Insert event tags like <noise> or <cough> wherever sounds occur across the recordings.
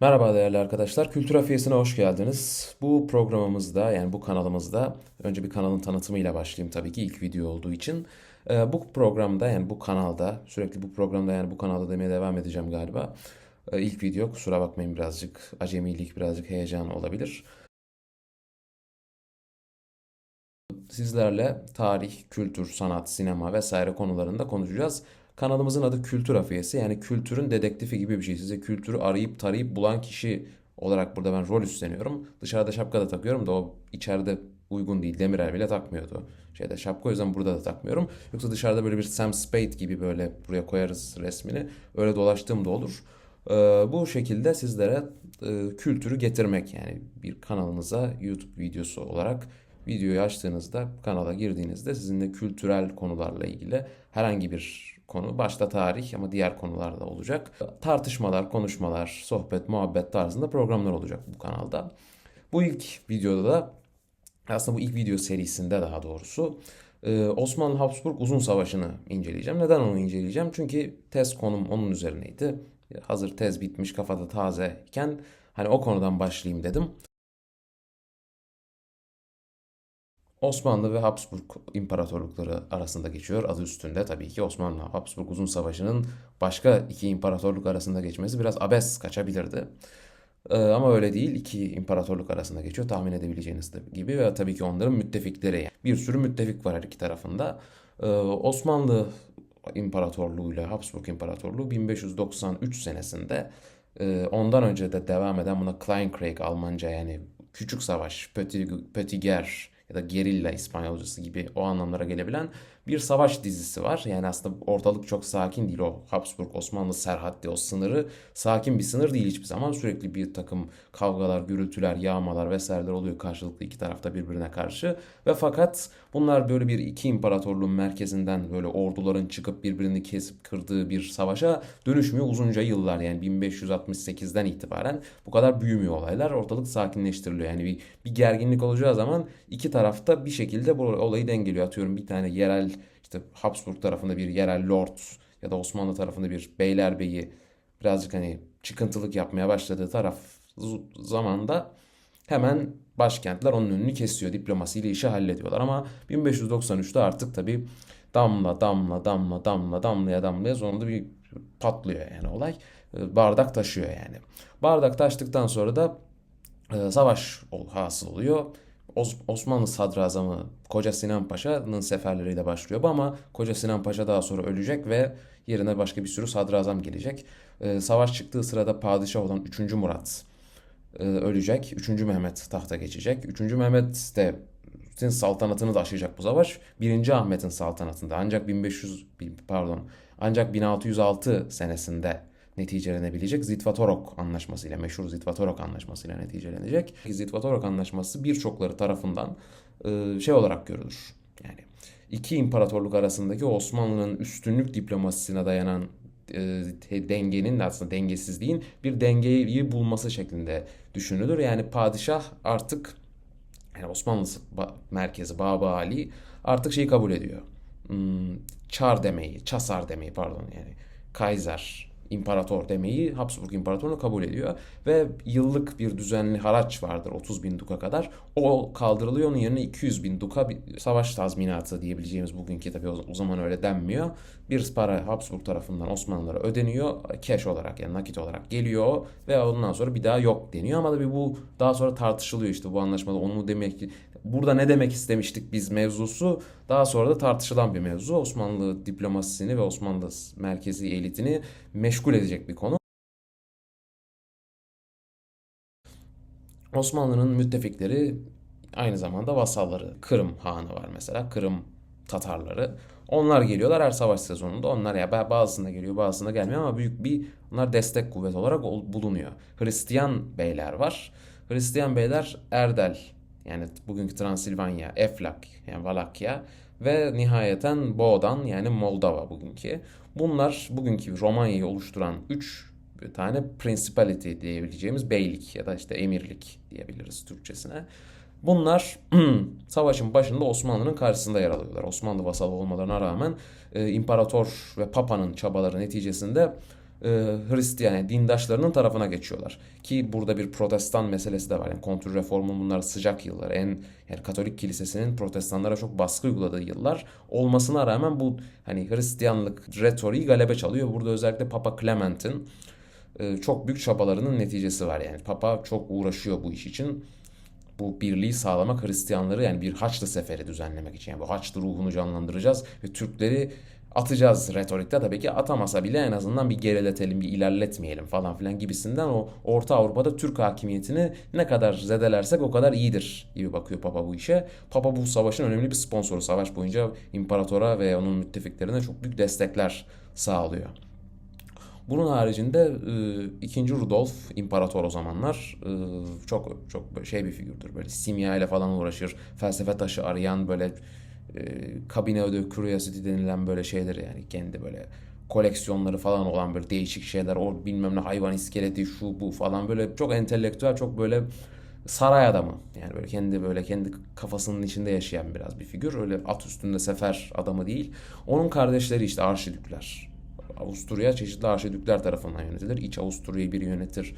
Merhaba değerli arkadaşlar. Kültür Afiyesi'ne hoş geldiniz. Bu programımızda yani bu kanalımızda önce bir kanalın tanıtımıyla başlayayım tabii ki ilk video olduğu için. Ee, bu programda yani bu kanalda sürekli bu programda yani bu kanalda demeye devam edeceğim galiba. Ee, ilk video kusura bakmayın birazcık acemilik birazcık heyecan olabilir. Sizlerle tarih, kültür, sanat, sinema vesaire konularında konuşacağız. Kanalımızın adı Kültür Afiyesi yani kültürün dedektifi gibi bir şey. Size kültürü arayıp tarayıp bulan kişi olarak burada ben rol üstleniyorum. Dışarıda şapka da takıyorum da o içeride uygun değil. Demirel bile takmıyordu şeyde şapka o yüzden burada da takmıyorum. Yoksa dışarıda böyle bir Sam Spade gibi böyle buraya koyarız resmini. Öyle dolaştığım da olur. Ee, bu şekilde sizlere e, kültürü getirmek yani bir kanalımıza YouTube videosu olarak videoyu açtığınızda kanala girdiğinizde sizinle kültürel konularla ilgili herhangi bir konu başta tarih ama diğer konular da olacak. Tartışmalar, konuşmalar, sohbet, muhabbet tarzında programlar olacak bu kanalda. Bu ilk videoda da aslında bu ilk video serisinde daha doğrusu e, Osmanlı Habsburg Uzun Savaşı'nı inceleyeceğim. Neden onu inceleyeceğim? Çünkü tez konum onun üzerineydi. Hazır tez bitmiş kafada tazeyken hani o konudan başlayayım dedim. Osmanlı ve Habsburg imparatorlukları arasında geçiyor. Adı üstünde tabii ki Osmanlı Habsburg Uzun Savaşı'nın başka iki imparatorluk arasında geçmesi biraz abes kaçabilirdi. Ee, ama öyle değil. İki imparatorluk arasında geçiyor tahmin edebileceğiniz gibi ve tabii ki onların müttefikleri. Bir sürü müttefik var her iki tarafında. Ee, Osmanlı İmparatorluğu ile Habsburg İmparatorluğu 1593 senesinde e, ondan önce de devam eden buna Kleinkrieg Almanca yani küçük savaş, Petit, Guerre ya da gerilla İspanyolcası gibi o anlamlara gelebilen bir savaş dizisi var. Yani aslında ortalık çok sakin değil. O Habsburg Osmanlı serhaddi o sınırı sakin bir sınır değil hiçbir zaman. Sürekli bir takım kavgalar, gürültüler, yağmalar vesaireler oluyor karşılıklı iki tarafta birbirine karşı. Ve fakat bunlar böyle bir iki imparatorluğun merkezinden böyle orduların çıkıp birbirini kesip kırdığı bir savaşa dönüşmüyor uzunca yıllar. Yani 1568'den itibaren bu kadar büyümüyor olaylar. Ortalık sakinleştiriliyor. Yani bir, bir gerginlik olacağı zaman iki tarafta bir şekilde bu olayı dengeliyor. Atıyorum bir tane yerel işte Habsburg tarafında bir yerel lord ya da Osmanlı tarafında bir beylerbeyi birazcık hani çıkıntılık yapmaya başladığı taraf zamanda hemen başkentler onun önünü kesiyor. Diplomasiyle işi hallediyorlar. Ama 1593'te artık tabii damla damla damla damla damlaya damlaya sonunda bir patlıyor yani olay. Bardak taşıyor yani. Bardak taştıktan sonra da e, savaş hasıl oluyor. Osmanlı sadrazamı Koca Sinan Paşa'nın seferleriyle başlıyor bu ama Koca Sinan Paşa daha sonra ölecek ve yerine başka bir sürü sadrazam gelecek. Ee, savaş çıktığı sırada padişah olan 3. Murat e, ölecek. 3. Mehmet tahta geçecek. 3. Mehmet de saltanatını da aşacak bu savaş. 1. Ahmet'in saltanatında ancak 1500 pardon ancak 1606 senesinde neticelenebilecek Zitvatorok anlaşmasıyla, meşhur Zitvatorok anlaşmasıyla neticelenecek. Zitvatorok anlaşması birçokları tarafından e, şey olarak görülür. Yani iki imparatorluk arasındaki Osmanlı'nın üstünlük diplomasisine dayanan e, dengenin aslında dengesizliğin bir dengeyi bulması şeklinde düşünülür. Yani padişah artık yani Osmanlı merkezi Baba Ali artık şeyi kabul ediyor. Hmm, Çar demeyi, Çasar demeyi pardon yani Kaiser imparator demeyi Habsburg İmparatorluğu kabul ediyor. Ve yıllık bir düzenli haraç vardır 30 bin duka kadar. O kaldırılıyor onun yerine 200 bin duka bir savaş tazminatı diyebileceğimiz bugünkü tabii o zaman öyle denmiyor. Bir para Habsburg tarafından Osmanlılara ödeniyor. Cash olarak yani nakit olarak geliyor ve ondan sonra bir daha yok deniyor. Ama tabii bu daha sonra tartışılıyor işte bu anlaşmada onu mu demek ki burada ne demek istemiştik biz mevzusu daha sonra da tartışılan bir mevzu. Osmanlı diplomasisini ve Osmanlı merkezi elitini meşgul edecek bir konu. Osmanlı'nın müttefikleri aynı zamanda vasalları. Kırım Hanı var mesela. Kırım Tatarları. Onlar geliyorlar her savaş sezonunda. Onlar ya bazısında geliyor bazısında gelmiyor ama büyük bir onlar destek kuvvet olarak bulunuyor. Hristiyan beyler var. Hristiyan beyler Erdel yani bugünkü Transilvanya, Eflak yani Valakya ve nihayeten Boğdan yani Moldova bugünkü. Bunlar bugünkü Romanya'yı oluşturan 3 tane principality diyebileceğimiz beylik ya da işte emirlik diyebiliriz Türkçesine. Bunlar <clears throat> savaşın başında Osmanlı'nın karşısında yer alıyorlar. Osmanlı vasalı olmalarına rağmen e, imparator ve papanın çabaları neticesinde e, Hristiyan yani dindaşlarının tarafına geçiyorlar. Ki burada bir protestan meselesi de var. Yani kontür reformun bunlar sıcak yıllar. En yani Katolik kilisesinin protestanlara çok baskı uyguladığı yıllar olmasına rağmen bu hani Hristiyanlık retoriği galebe çalıyor. Burada özellikle Papa Clement'in e, çok büyük çabalarının neticesi var. Yani Papa çok uğraşıyor bu iş için. Bu birliği sağlamak Hristiyanları yani bir Haçlı seferi düzenlemek için. Yani bu Haçlı ruhunu canlandıracağız ve Türkleri atacağız retorikte tabii ki atamasa bile en azından bir geriletelim, bir ilerletmeyelim falan filan gibisinden o Orta Avrupa'da Türk hakimiyetini ne kadar zedelersek o kadar iyidir gibi bakıyor Papa bu işe. Papa bu savaşın önemli bir sponsoru. Savaş boyunca imparatora ve onun müttefiklerine çok büyük destekler sağlıyor. Bunun haricinde e, 2. Rudolf imparator o zamanlar e, çok çok şey bir figürdür. Böyle simya ile falan uğraşır. Felsefe taşı arayan böyle e, kabine de curiosity denilen böyle şeyleri yani kendi böyle koleksiyonları falan olan böyle değişik şeyler o bilmem ne hayvan iskeleti şu bu falan böyle çok entelektüel çok böyle saray adamı. Yani böyle kendi böyle kendi kafasının içinde yaşayan biraz bir figür. Öyle at üstünde sefer adamı değil. Onun kardeşleri işte arşidükler. Avusturya çeşitli arşidükler tarafından yönetilir. İç Avusturya'yı biri yönetir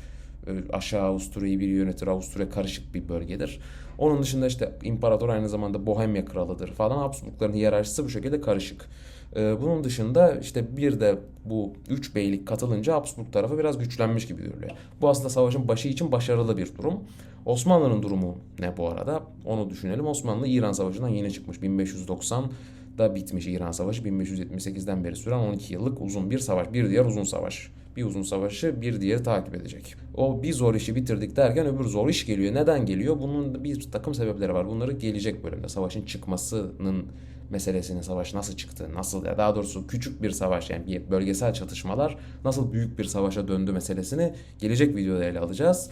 aşağı Avusturya'yı biri yönetir. Avusturya karışık bir bölgedir. Onun dışında işte imparator aynı zamanda Bohemya kralıdır falan. Habsburgların hiyerarşisi bu şekilde karışık. Ee, bunun dışında işte bir de bu üç beylik katılınca Habsburg tarafı biraz güçlenmiş gibi görülüyor. Bu aslında savaşın başı için başarılı bir durum. Osmanlı'nın durumu ne bu arada? Onu düşünelim. Osmanlı İran Savaşı'ndan yeni çıkmış. 1590 da bitmiş İran Savaşı. 1578'den beri süren 12 yıllık uzun bir savaş. Bir diğer uzun savaş. Bir uzun savaşı bir diğeri takip edecek. O bir zor işi bitirdik derken öbür zor iş geliyor. Neden geliyor? Bunun bir takım sebepleri var. Bunları gelecek bölümde. Savaşın çıkmasının meselesini, savaş nasıl çıktı, nasıl ya daha doğrusu küçük bir savaş yani bir bölgesel çatışmalar nasıl büyük bir savaşa döndü meselesini gelecek videoda ele alacağız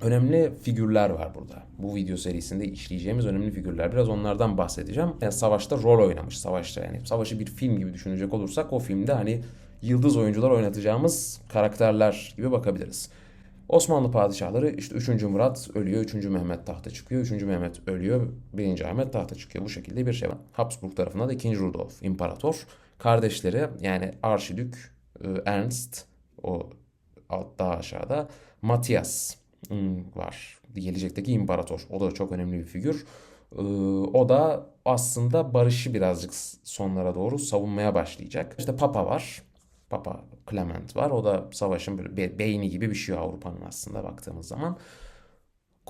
önemli figürler var burada. Bu video serisinde işleyeceğimiz önemli figürler. Biraz onlardan bahsedeceğim. Yani savaşta rol oynamış. Savaşta yani savaşı bir film gibi düşünecek olursak o filmde hani yıldız oyuncular oynatacağımız karakterler gibi bakabiliriz. Osmanlı padişahları işte 3. Murat ölüyor, 3. Mehmet tahta çıkıyor, 3. Mehmet ölüyor, 1. Ahmet tahta çıkıyor. Bu şekilde bir şey var. Habsburg tarafında da 2. Rudolf imparator. Kardeşleri yani Arşidük, e, Ernst o daha aşağıda Matias var. Gelecekteki imparator. O da çok önemli bir figür. Ee, o da aslında barışı birazcık sonlara doğru savunmaya başlayacak. İşte Papa var. Papa Clement var. O da savaşın bir beyni gibi bir şey Avrupa'nın aslında baktığımız zaman.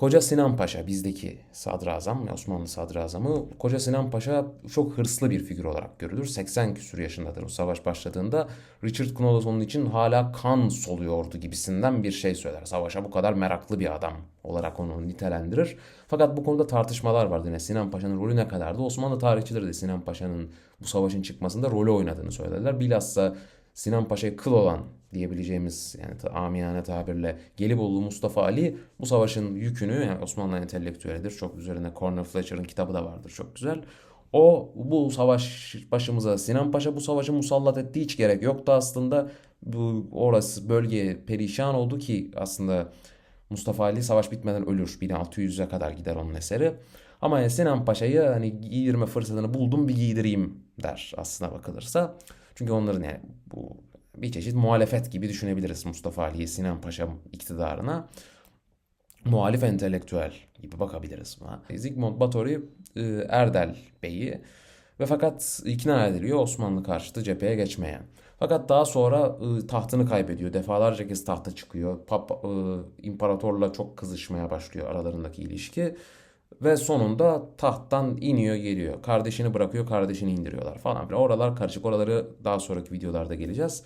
Koca Sinan Paşa bizdeki sadrazam, Osmanlı sadrazamı. Koca Sinan Paşa çok hırslı bir figür olarak görülür. 80 küsur yaşındadır o savaş başladığında. Richard Knollys onun için hala kan soluyordu gibisinden bir şey söyler. Savaşa bu kadar meraklı bir adam olarak onu nitelendirir. Fakat bu konuda tartışmalar vardı. Yine Sinan Paşa'nın rolü ne kadardı? Osmanlı tarihçileri de Sinan Paşa'nın bu savaşın çıkmasında rolü oynadığını söylediler. Bilhassa Sinan Paşa'ya kıl olan diyebileceğimiz yani amiyane tabirle Gelibolu Mustafa Ali bu savaşın yükünü yani Osmanlı entelektüelidir. Çok üzerine Corner Fletcher'ın kitabı da vardır çok güzel. O bu savaş başımıza Sinan Paşa bu savaşı musallat ettiği hiç gerek yoktu aslında. Bu orası bölge perişan oldu ki aslında Mustafa Ali savaş bitmeden ölür. 1600'e kadar gider onun eseri. Ama yani Sinan Paşa'yı hani giydirme fırsatını buldum bir giydireyim der aslına bakılırsa. Çünkü onların yani bu bir çeşit muhalefet gibi düşünebiliriz Mustafa Ali Sinan Paşa iktidarına. Muhalif entelektüel gibi bakabiliriz buna. Zygmunt Batory e, Erdel Bey'i ve fakat ikna ediliyor Osmanlı karşıtı cepheye geçmeye. Fakat daha sonra e, tahtını kaybediyor. Defalarca kez tahta çıkıyor. Pap, e, imparatorla çok kızışmaya başlıyor aralarındaki ilişki. Ve sonunda tahttan iniyor geliyor. Kardeşini bırakıyor kardeşini indiriyorlar falan filan. Oralar karışık. Oraları daha sonraki videolarda geleceğiz.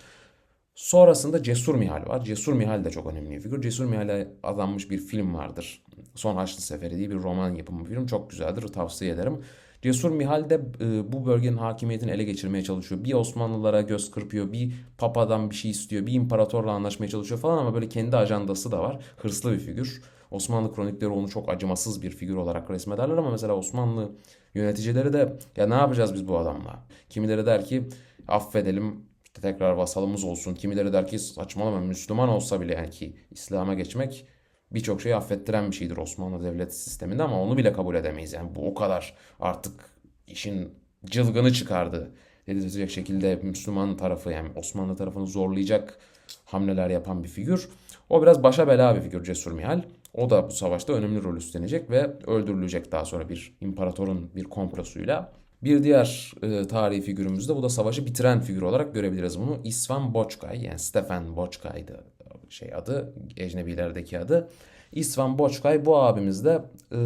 Sonrasında Cesur Mihal var. Cesur Mihal de çok önemli bir figür. Cesur Mihal'e adanmış bir film vardır. Son Haçlı Seferi diye bir roman yapımı bir film. Çok güzeldir. Tavsiye ederim. Cesur Mihal de e, bu bölgenin hakimiyetini ele geçirmeye çalışıyor. Bir Osmanlılara göz kırpıyor, bir papadan bir şey istiyor, bir imparatorla anlaşmaya çalışıyor falan ama böyle kendi ajandası da var. Hırslı bir figür. Osmanlı kronikleri onu çok acımasız bir figür olarak resmederler ama mesela Osmanlı yöneticileri de ya ne yapacağız biz bu adamla? Kimileri der ki affedelim işte tekrar vasalımız olsun. Kimileri der ki saçmalama Müslüman olsa bile yani ki İslam'a geçmek birçok şeyi affettiren bir şeydir Osmanlı devlet sisteminde ama onu bile kabul edemeyiz. Yani bu o kadar artık işin cılgını çıkardı dedirtecek şekilde Müslüman tarafı yani Osmanlı tarafını zorlayacak hamleler yapan bir figür. O biraz başa bela bir figür Cesur Mihal. O da bu savaşta önemli rol üstlenecek ve öldürülecek daha sonra bir imparatorun bir komplosuyla. Bir diğer e, tarihi figürümüz de bu da savaşı bitiren figür olarak görebiliriz bunu. İsvan Boçkay yani Stefan Boçkay'dı şey adı, ecnebilerdeki adı. İsvan Boçkay bu abimiz de e,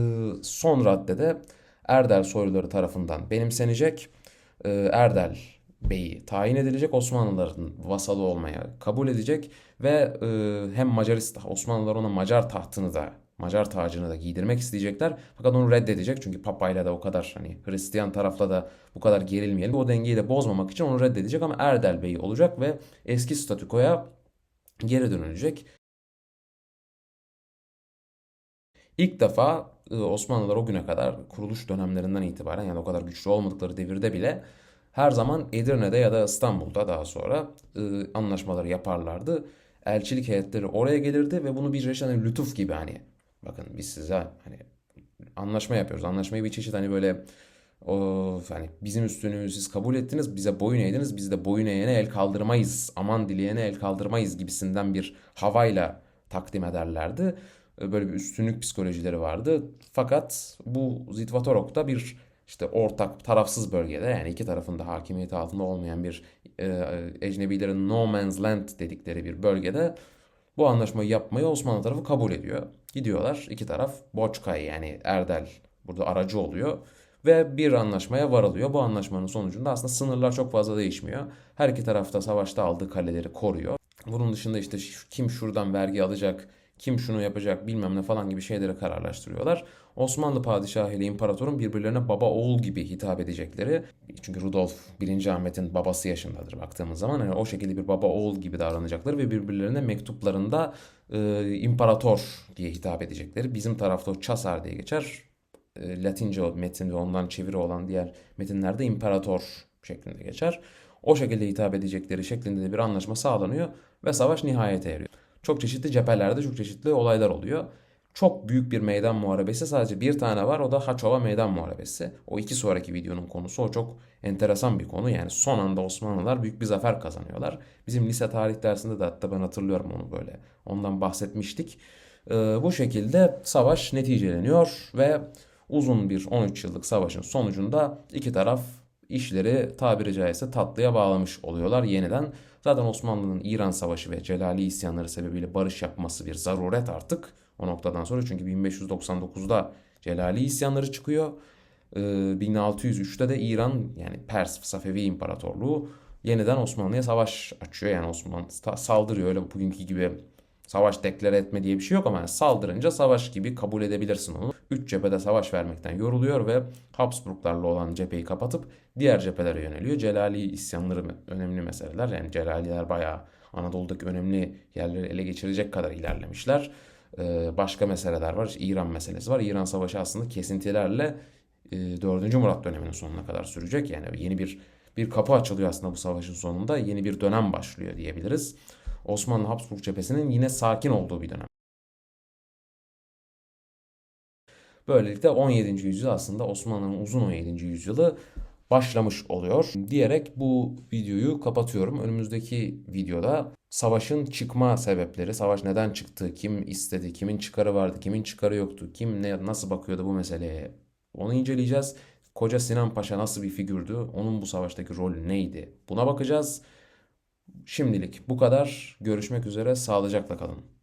son raddede Erdel soyluları tarafından benimsenecek. E, Erdel Bey'i tayin edilecek, Osmanlıların vasalı olmaya kabul edecek ve e, hem Macaristan, Osmanlılar ona Macar tahtını da Macar tacını da giydirmek isteyecekler. Fakat onu reddedecek çünkü papayla da o kadar hani Hristiyan tarafla da bu kadar gerilmeyelim. O dengeyi de bozmamak için onu reddedecek ama Erdel Bey olacak ve eski statükoya geri dönülecek. İlk defa e, Osmanlılar o güne kadar kuruluş dönemlerinden itibaren yani o kadar güçlü olmadıkları devirde bile her zaman Edirne'de ya da İstanbul'da daha sonra e, anlaşmaları yaparlardı. Elçilik heyetleri oraya gelirdi ve bunu bir çeşit hani lütuf gibi hani bakın biz size hani anlaşma yapıyoruz. Anlaşmayı bir çeşit hani böyle o hani bizim üstünlüğümüzü siz kabul ettiniz, bize boyun eğdiniz, biz de boyun eğene el kaldırmayız, aman dileyene el kaldırmayız gibisinden bir havayla takdim ederlerdi. Böyle bir üstünlük psikolojileri vardı. Fakat bu Zitvatorok'ta bir işte ortak tarafsız bölgede yani iki tarafın da hakimiyeti altında olmayan bir e, ecnebilerin no man's land dedikleri bir bölgede bu anlaşmayı yapmayı Osmanlı tarafı kabul ediyor. Gidiyorlar iki taraf Boçkay yani Erdel burada aracı oluyor ve bir anlaşmaya varılıyor. Bu anlaşmanın sonucunda aslında sınırlar çok fazla değişmiyor. Her iki tarafta savaşta aldığı kaleleri koruyor. Bunun dışında işte kim şuradan vergi alacak, kim şunu yapacak bilmem ne falan gibi şeyleri kararlaştırıyorlar. Osmanlı padişahı ile imparatorun birbirlerine baba oğul gibi hitap edecekleri çünkü Rudolf 1. Ahmet'in babası yaşındadır baktığımız zaman yani o şekilde bir baba oğul gibi davranacakları ve birbirlerine mektuplarında e, imparator diye hitap edecekleri. Bizim tarafta o Çasar diye geçer. E, Latince metin ve ondan çeviri olan diğer metinlerde imparator şeklinde geçer. O şekilde hitap edecekleri şeklinde de bir anlaşma sağlanıyor ve savaş nihayete eriyor. Çok çeşitli cephelerde çok çeşitli olaylar oluyor. Çok büyük bir meydan muharebesi sadece bir tane var o da Haçova Meydan Muharebesi. O iki sonraki videonun konusu o çok enteresan bir konu. Yani son anda Osmanlılar büyük bir zafer kazanıyorlar. Bizim lise tarih dersinde de hatta ben hatırlıyorum onu böyle. Ondan bahsetmiştik. Ee, bu şekilde savaş neticeleniyor ve uzun bir 13 yıllık savaşın sonucunda iki taraf işleri tabiri caizse tatlıya bağlamış oluyorlar yeniden. Zaten Osmanlı'nın İran Savaşı ve Celali isyanları sebebiyle barış yapması bir zaruret artık o noktadan sonra. Çünkü 1599'da Celali isyanları çıkıyor. 1603'te ee, de İran yani Pers Safevi İmparatorluğu yeniden Osmanlı'ya savaş açıyor. Yani Osmanlı saldırıyor öyle bugünkü gibi savaş deklare etme diye bir şey yok ama yani saldırınca savaş gibi kabul edebilirsin onu. Üç cephede savaş vermekten yoruluyor ve Habsburglarla olan cepheyi kapatıp diğer cephelere yöneliyor. Celali isyanları önemli meseleler. Yani Celaliler bayağı Anadolu'daki önemli yerleri ele geçirecek kadar ilerlemişler. Ee, başka meseleler var. İran meselesi var. İran Savaşı aslında kesintilerle 4. E, Murat döneminin sonuna kadar sürecek. Yani yeni bir bir kapı açılıyor aslında bu savaşın sonunda. Yeni bir dönem başlıyor diyebiliriz. Osmanlı Habsburg cephesinin yine sakin olduğu bir dönem. Böylelikle 17. yüzyıl aslında Osmanlı'nın uzun 17. yüzyılı başlamış oluyor diyerek bu videoyu kapatıyorum. Önümüzdeki videoda savaşın çıkma sebepleri, savaş neden çıktı, kim istedi, kimin çıkarı vardı, kimin çıkarı yoktu, kim ne nasıl bakıyordu bu meseleye onu inceleyeceğiz. Koca Sinan Paşa nasıl bir figürdü, onun bu savaştaki rolü neydi buna bakacağız. Şimdilik bu kadar. Görüşmek üzere, sağlıcakla kalın.